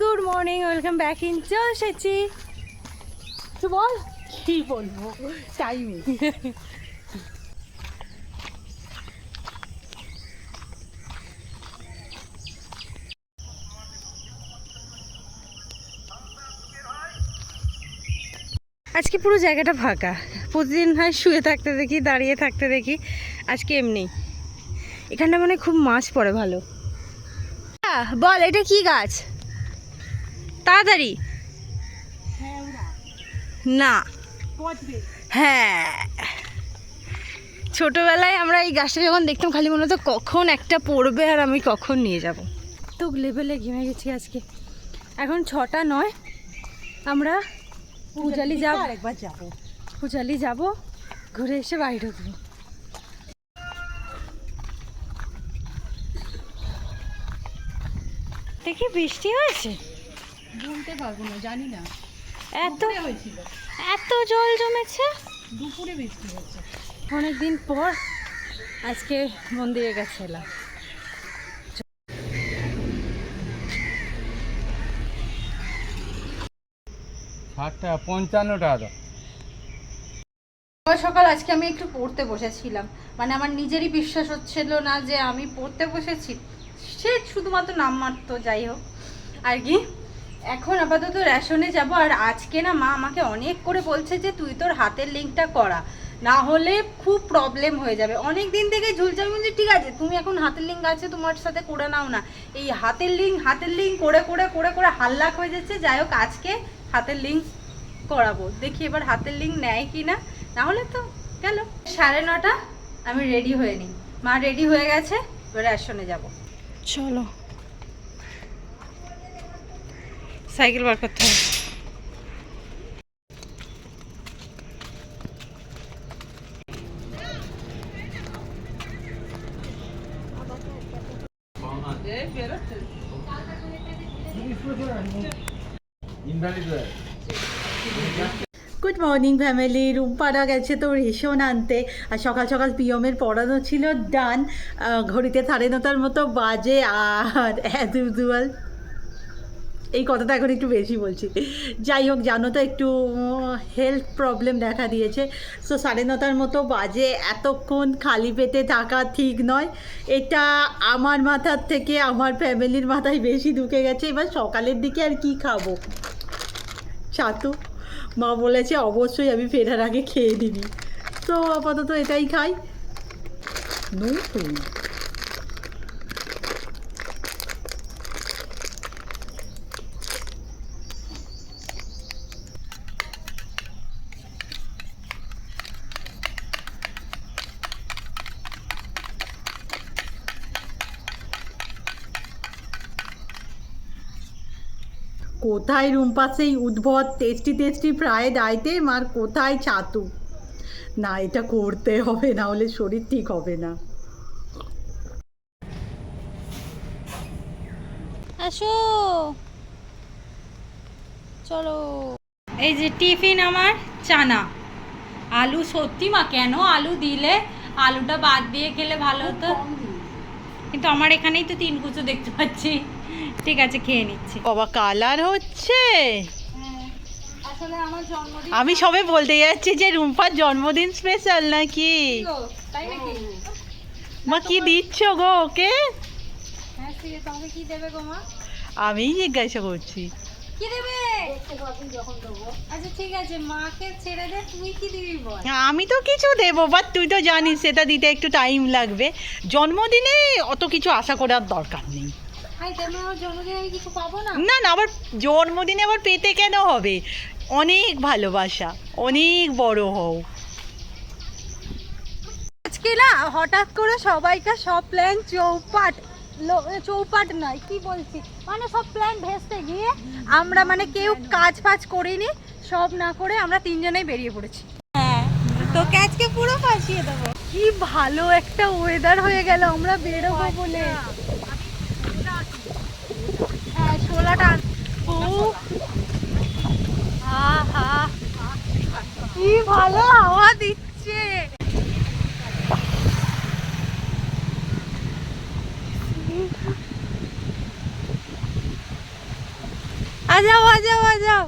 Good morning welcome back in চল এসেছি তুই বল কি বলব? টাইমে আজকে পুরো জায়গাটা ফাঁকা। প্রতিদিন হয় শুয়ে থাকতে দেখি দাঁড়িয়ে থাকতে দেখি আজকে এমনি। এখানটা মানে খুব মাছ পড়ে ভালো। বল এটা কি গাছ? তাড়াতাড়ি। না। হ্যাঁ। ছোটবেলায় আমরা এই গাছটা যখন দেখতাম খালি মনে হতো কখন একটা পড়বে আর আমি কখন নিয়ে যাব। তো লেভেলে ঘেমে গেছি আজকে। এখন ছটা নয়। আমরা পূজালি যাব। একবার যাব। পূজালি যাব। ঘুরে এসে বাড়ি ঢুকবো। দেখি বৃষ্টি হয়েছে? বলতে পারব না জানি না। এত হয়েছিল। এত জল জমেছে? দুপুরে বৃষ্টি হচ্ছে অনেক দিন পর আজকে মন্দিরে গেছে এলাম। ষাট টাকা পঞ্চান্ন টাকা সকাল সকাল আজকে আমি একটু পড়তে বসেছিলাম। মানে আমার নিজেরই বিশ্বাস হচ্ছিল না যে আমি পড়তে বসেছি। সে শুধুমাত্র নামমাত্র যাই হোক। আর কি? এখন আপাতত রেশনে যাব, আর আজকে না মা আমাকে অনেক করে বলছে যে তুই তোর হাতের লিঙ্কটা করা। না হলে খুব প্রবলেম হয়ে যাবে। অনেক দিন থেকে ঝুলছে, আমি বলছি, ঠিক আছে, তুমি এখন হাতের লিঙ্ক আছে, তোমার সাথে করে নাও না। এই হাতের লিঙ্ক হাতের লিঙ্ক করে করে করে করে হাল্লাক হয়ে যাচ্ছে। যাই হোক, আজকে হাতের লিঙ্ক করাবো। দেখি এবার হাতের লিঙ্ক নেয় কি না। নাহলে তো গেল। সাড়ে নটা, আমি রেডি হয়ে নিই। মা রেডি হয়ে গেছে, এবার রেশনে যাব। চলো। সাইকেল বার করতে হবে গুড মর্নিং ফ্যামিলি রুমপাড়া গেছে তো রেশন আনতে। আর সকাল সকাল পিয়মের পড়ানো ছিল ডান ঘড়িতে সাড়ে নটার মতো বাজে আর ইউজুয়াল এই কথাটা এখন একটু বেশি বলছি। যাই হোক, জানো তো একটু হেলথ প্রবলেম দেখা দিয়েছে। সো সাড়ে নটার মতো বাজে, এতক্ষণ খালি পেটে থাকা ঠিক নয়। এটা আমার মাথার থেকে আমার ফ্যামিলির মাথায় বেশি ঢুকে গেছে। এবার সকালের দিকে আর কি খাব? ছাতু। মা বলেছে, অবশ্যই আমি ফেরার আগে খেয়ে দিবি তো, আপাতত এটাই খাই। নতুন। কোথায় রুম্পা সেই উদ্ভট টেস্টি টেস্টি ফ্রায়েড আইটেম আর কোথায় ছাতু? না এটা করতে হবে না হলে শরীর ঠিক হবে না। আসো। চলো। এই যে টিফিন আমার চানা। আলু সত্যি মা কেন আলু দিলে? আলুটা বাদ দিয়ে খেলে ভালো হতো। কিন্তু আমার এখানেই তো তিন কুচো দেখতে পাচ্ছি। ঠিক আছে খেয়ে নিচ্ছি। বাবা কালার হচ্ছে। জন্মদিন আমি সবে বলতে যাচ্ছি যে রুম্পার জন্মদিন স্পেশাল নাকি? মা কি দিচ্ছ গো ওকে? হ্যাঁ আমি জিজ্ঞাসা করছি। আচ্ছা আমি তো কিছু দেবো বাট তুই তো জানিস সেটা দিতে একটু টাইম লাগবে। জন্মদিনে অত কিছু আশা করার দরকার নেই। না? না না আবার জন্মদিনে আবার পেতে কেন হবে? অনেক ভালোবাসা অনেক বড় হও। আজকে না হঠাৎ করে সবাইকার সব প্ল্যান চৌপাট চৌপাট নয় কি বলছি? মানে সব প্ল্যান ভেস্তে গিয়ে আমরা মানে কেউ কাজ ফাজ করিনি সব না করে আমরা তিনজনেই বেরিয়ে পড়েছি। হ্যাঁ তোকে আজকে পুরো ফাঁসিয়ে দেবো। কি ভালো একটা ওয়েদার হয়ে গেল আমরা বেরোবো বলে। আহা কি ভালো হাওয়া দিচ্ছে। বাজাও বাজাও বাজাও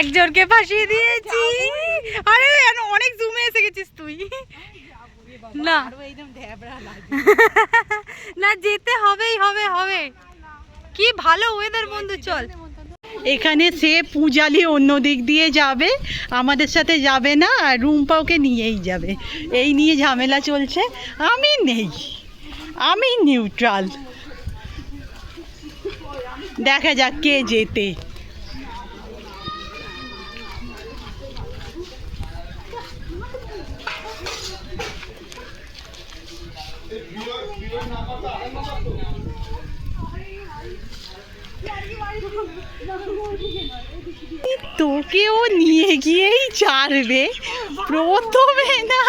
একজনকে ফাঁসিয়ে দিয়েছি। আরে অনেক জুমে এসে গেছিস তুই। না। না, যেতে হবেই, হবে হবে। কি ভালো ওয়েদার বন্ধু, চল। এখানে সে পূজালি অন্য দিক দিয়ে যাবে, আমাদের সাথে যাবে না, আর রুম্পা ওকে নিয়েই যাবে। এই নিয়ে ঝামেলা চলছে, আমি নেই, আমি নিউট্রাল দেখা যাক কে যেতে। তোকেও নিয়ে গিয়েই ছাড়বে? প্রথমে না।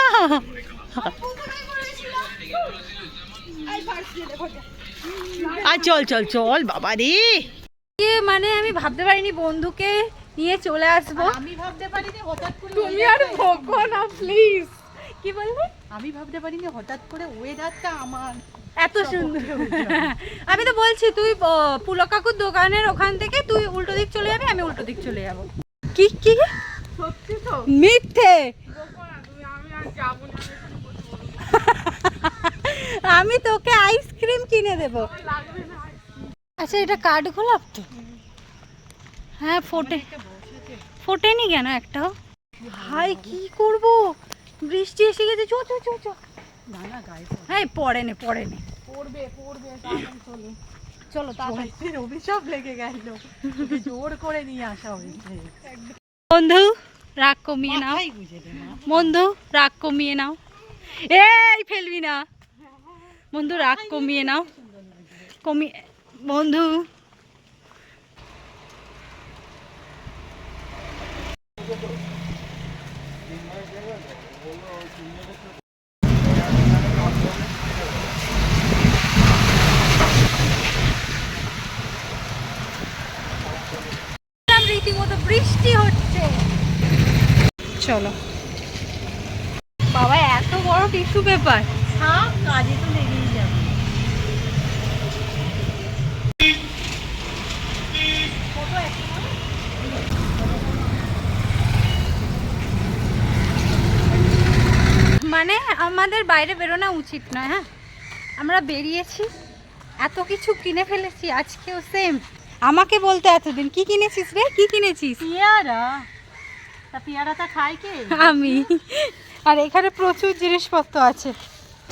আর চল চল চল বাবা রে। মানে আমি ভাবতে পারিনি বন্ধুকে নিয়ে চলে আসব। আমি ভাবতে পারিনি হঠাৎ করে তুমি আর ভোগো না প্লিজ কি বলবে আমি ভাবতে পারিনি হঠাৎ করে ওয়েদারটা আমার। এত সুন্দর। আমি তো বলছি তুই পুলক কাকুর দোকানের ওখান থেকে তুই উল্টো দিক চলে যাবি আমি উল্টো দিক চলে যাব। কি কি? সত্যি তো। মিথ্যে! আমি তোকে আইসক্রিম কিনে দেব। আচ্ছা এটা কাঠ গোলাপ তো? হ্যাঁ ফোটে। ফোটেনি কেন একটাও? হাই কি করব? বৃষ্টি এসে গেছে চো চো চো চো। গায়ে হ্যাঁ পড়ে নে পড়ে নে চলো। তাড়াতাড়ি। পড়ে অভিশাপ লেগে গেল। জোর করে নিয়ে আসা হয়েছে। বন্ধু রাগ কমিয়ে নাও। বন্ধু রাগ কমিয়ে নাও। এই ফেলবি না। বন্ধু রাগ কমিয়ে নাও। কমিয়ে বন্ধু রীতিমতো বৃষ্টি হচ্ছে চলো। বাবা এত বড় টিস্যু পেপার। থাক কাজে তো লেগেই যাবে। মানে আমাদের বাইরে বেরোনো উচিত নয় হ্যাঁ? আমরা বেরিয়েছি এত কিছু কিনে ফেলেছি আজকেও সেম আমাকে বলতে এতদিন কি কিনেছিস রে? কি কিনেছিস? পেয়ারা। তা পেয়ারাটা খায় কে? আমি। আর এখানে প্রচুর জিনিসপত্র আছে।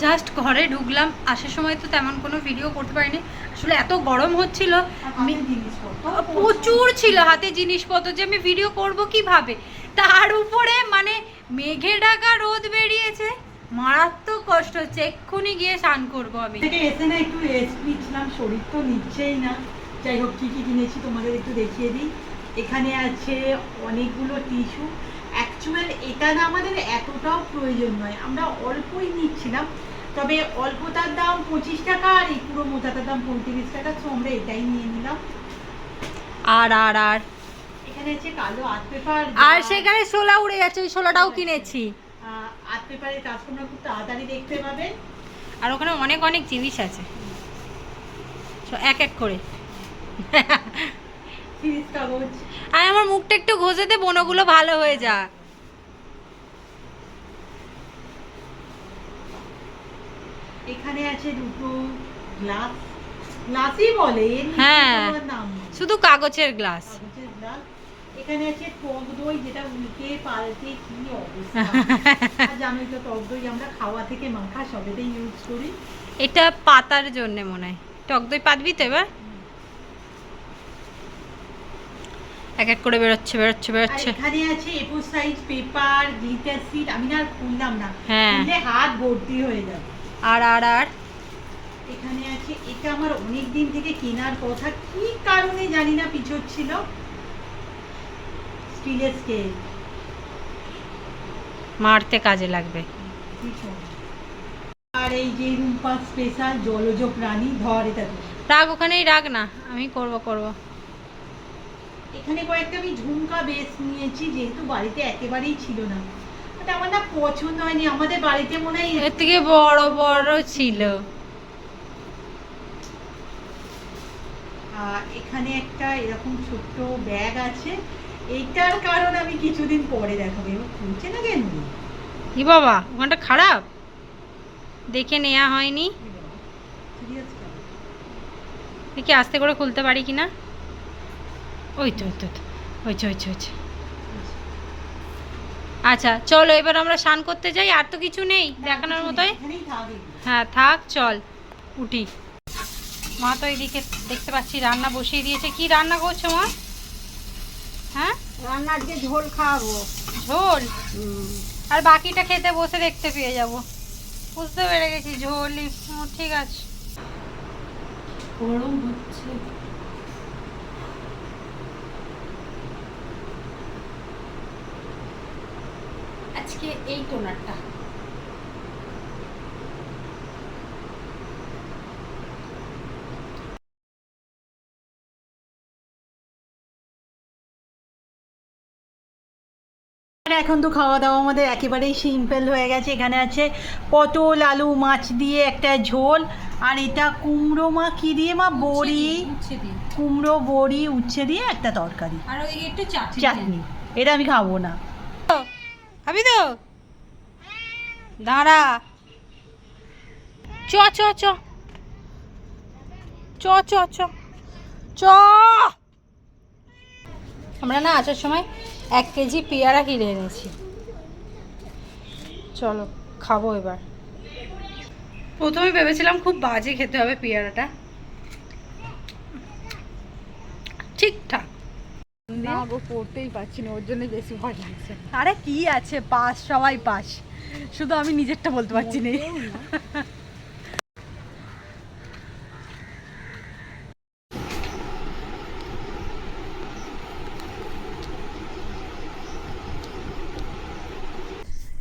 জাস্ট ঘরে ঢুকলাম আসার সময় তো তেমন কোনো ভিডিও করতে পারিনি। আসলে এত গরম হচ্ছিল প্রচুর ছিল হাতে জিনিসপত্র যে আমি ভিডিও করব কীভাবে? তার উপরে মানে মেঘে ঢাকা রোদ বেরিয়েছে মারাত্মক কষ্ট হচ্ছে এক্ষুনি গিয়ে স্নান করব আমি। এসে না একটু রেস্ট নিচ্ছিলাম শরীর তো নিচ্ছেই না। যাই হোক কী কী কিনেছি তোমাদের একটু দেখিয়ে দিই। এখানে আছে অনেকগুলো টিস্যু। অ্যাকচুয়াল এটা না আমাদের এতটাও প্রয়োজন নয়। আমরা অল্পই নিচ্ছিলাম তবে অল্পটার দাম পঁচিশ টাকা আর এই পুরো মোটাটার দাম পঁয়ত্রিশ টাকা তো আমরা এটাই নিয়ে নিলাম। আর আর আর। এখানে আছে কালো আর্ট পেপার আর সেখানে শোলা উড়ে যাচ্ছে ওই শোলাটাও কিনেছি। আর্ট পেপারের কাজ তোমরা খুব তাড়াতাড়ি দেখতে পাবে। আর ওখানে অনেক অনেক জিনিস আছে। এক এক করে। আর আমার মুখটা একটু ঘষে দে বনগুলো ভালো হয়ে যা। এখানে আছে দুটো গ্লাস গ্লাসই বলে হ্যাঁ। শুধু কাগজের গ্লাস এখানে আছে টক দই যেটা উল্টে পাল্টে কি অবস্থা। জানোই তো টক দই আমরা খাওয়া থেকে মাখা সবেতেই ইউজ করি। এটা পাতার জন্য মনে হয়। টক দই পাতবি তো এবার? এক এক করে বেরোচ্ছে বেরোচ্ছে বেরোচ্ছে। এখানে আছে এপো সাইজ পেপার গ্লিটার সিট আমি আর খুললাম না। হ্যাঁ। হাত ভর্তি হয়ে যাবে। আর আর আর? এখানে আছে এটা আমার অনেক দিন থেকে কেনার কথা। কি কারণে জানি না পিছোচ্ছিল স্টিলের স্কেল মারতে কাজে লাগবে। আর এই যে রুম্পা স্পেশাল জলজ প্রাণী ধর এটা রাগ ওখানেই রাগ না আমি করব করব। এখানে কয়েকটা আমি ঝুমকা বেস নিয়েছি যেহেতু বাড়িতে একেবারেই ছিল না। ওটা আমার না পছন্দ হয়নি আমাদের বাড়িতে মনে হয় এর থেকে বড় বড় ছিল। এখানে একটা এরকম ছোট্ট ব্যাগ আছে এইটার কারণ আমি কিছুদিন পরে দেখাবো। এবার খুলছে না কেন? কি বাবা ওখানটা খারাপ? দেখে নেওয়া হয়নি। দেখি আস্তে করে খুলতে পারি কিনা। ওই তো ওই তো ওই তো, হয়েছে হয়েছে আচ্ছা চলো এবার আমরা স্নান করতে যাই আর তো কিছু নেই দেখানোর মতোই। হ্যাঁ থাক চল উঠি। মা তো এইদিকে দেখতে পাচ্ছি রান্না বসিয়ে দিয়েছে। কি রান্না করছ মা? হ্যাঁ? রান্না আজকে ঝোল খাওয়াবো। ঝোল? আর বাকিটা খেতে বসে দেখতে পেয়ে যাব। বুঝতে পেরে গেছি ঝোলই ঠিক আছে। গরম হচ্ছে। আজকে এই টোনারটা। এখন তো খাওয়া দাওয়া আমাদের একেবারেই সিম্পল হয়ে গেছে। এখানে আছে পটল আলু মাছ দিয়ে একটা ঝোল আর এটা কুমড়ো মা কি দিয়ে মা? বড়ি? কুমড়ো বড়ি উচ্ছে দিয়ে একটা তরকারি। আর একটু চাটনি। এটা আমি খাব না। খাবি তো? দাঁড়া। চ চ চ। চ চ চ। চ। আমরা না আসার সময় এক কেজি পেয়ারা কিনে এনেছি। চলো, খাব এবার। প্রথমে ভেবেছিলাম খুব বাজে খেতে হবে পেয়ারাটা। ঠিকঠাক। না গো পড়তেই পারছি না ওর জন্য বেশি ভয় লাগছে। আরে কি আছে পাস সবাই পাস। শুধু আমি নিজেরটা বলতে পারছি না।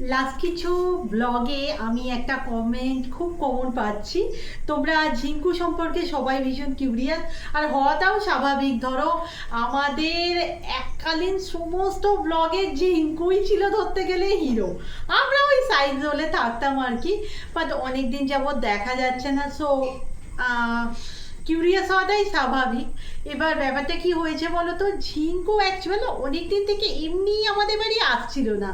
লাস্ট কিছু ব্লগে আমি একটা কমেন্ট খুব কমন পাচ্ছি। তোমরা ঝিঙ্কু সম্পর্কে সবাই ভীষণ কিউরিয়াস আর হওয়াটাও স্বাভাবিক, ধরো আমাদের এককালীন সমস্ত ব্লগে ঝিঙ্কুই ছিল ধরতে গেলে হিরো আমরা ওই সাইজ হলে থাকতাম আর কি। বাট অনেকদিন যাবৎ দেখা যাচ্ছে না সো কিউরিয়াস হওয়াটাই স্বাভাবিক। এবার ব্যাপারটা কি হয়েছে বলো তো? ঝিঙ্কু অ্যাকচুয়ালি অনেকদিন থেকে এমনি আমাদের বাড়ি আসছিল না।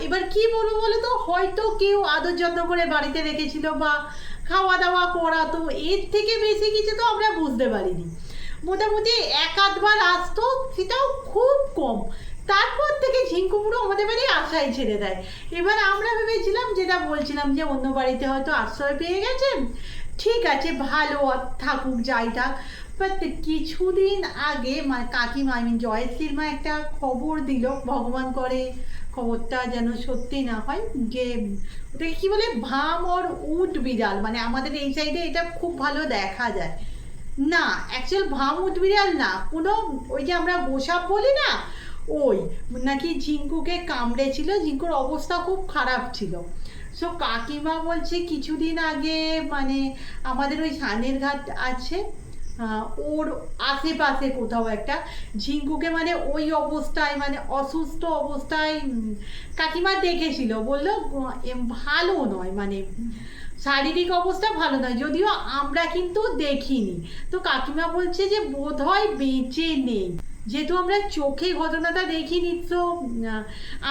এবার কি বলব বলো তো হয়তো কেউ আদর যত্ন করে বাড়িতে রেখেছিল বা খাওয়া দাওয়া করাতো এর থেকে বেশি কিছু তো আমরা বুঝতে পারিনি। মোটামুটি এক আধবার আসতো, সেটাও খুব কম। তারপর থেকে ঝিঙ্কু পুরো আমাদের বাড়ি আশাই ছেড়ে দেয়। এবার আমরা ভেবেছিলাম, যেটা বলছিলাম যে অন্য বাড়িতে হয়তো আশ্রয় পেয়ে গেছেন, ঠিক আছে, ভালো থাকুক, যাই থাক। বাট কিছুদিন আগে মা- কাকিমা আই মিন জয়শ্রীর মা একটা খবর দিল, ভগবান করে খবরটা যেন সত্যি না হয়, যে ওটাকে কি বলে, ভাম ওর উট বিড়াল মানে আমাদের এই সাইডে এটা খুব ভালো দেখা যায়। না অ্যাকচুয়াল ভাম উট বিড়াল না, কোনো ওই যে আমরা গোসাপ বলি না, ওই নাকি ঝিঙ্কুকে কামড়েছিল, ঝিঙ্কুর অবস্থা খুব খারাপ ছিল। সো কাকিমা বলছে, কিছুদিন আগে মানে আমাদের ওই সানের ঘাট আছে ওর আশেপাশে কোথাও একটা। ঝিঙ্কুকে মানে ওই অবস্থায় মানে অসুস্থ অবস্থায় কাকিমা দেখেছিল। বলল ভালো নয় মানে শারীরিক অবস্থা ভালো নয়, যদিও আমরা কিন্তু দেখিনি। তো কাকিমা বলছে যে বোধ হয় বেঁচে নেই। যেহেতু আমরা চোখে ঘটনাটা দেখিনি, তো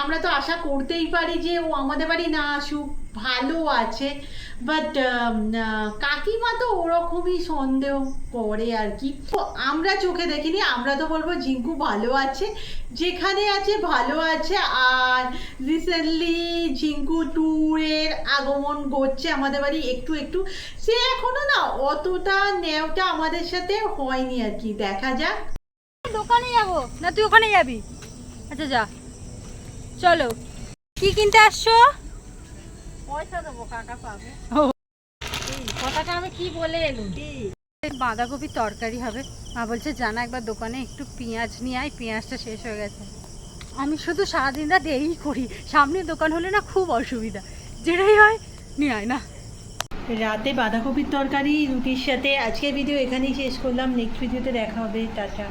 আমরা তো আশা করতেই পারি যে ও আমাদের বাড়ি না আসুক, ভালো আছে। বাট কাকিমা তো ওরকমই সন্দেহ করে আর কি। তো আমরা চোখে দেখিনি, আমরা তো বলব জিঙ্কু ভালো আছে, যেখানে আছে ভালো আছে। আর রিসেন্টলি জিঙ্কু ট্যুরের আগমন করছে আমাদের বাড়ি একটু একটু। সে এখনও না অতটা নেওটা আমাদের সাথে হয়নি আর কি, দেখা যাক। দোকানে যাব? না তুই ওখানে যাবি? আচ্ছা যা। চলো। কি কিনতে আসছো? পয়সা দেবো কাকা পাবে। কথাটা আমি কি বলে এলুম? বাঁধাকপির তরকারি হবে। মা বলছে জানা একবার দোকানে একটু পেঁয়াজ নিয়ে আয় পেঁয়াজটা শেষ হয়ে গেছে। আমি শুধু সারাদিনটা দেরি করি। সামনে দোকান হলে না খুব অসুবিধা। যেটাই হয় নিয়ে আয় না। রাতে বাঁধাকপির তরকারি রুটির সাথে। আজকের ভিডিও এখানেই শেষ করলাম। নেক্সট ভিডিওতে দেখা হবে। টাটা।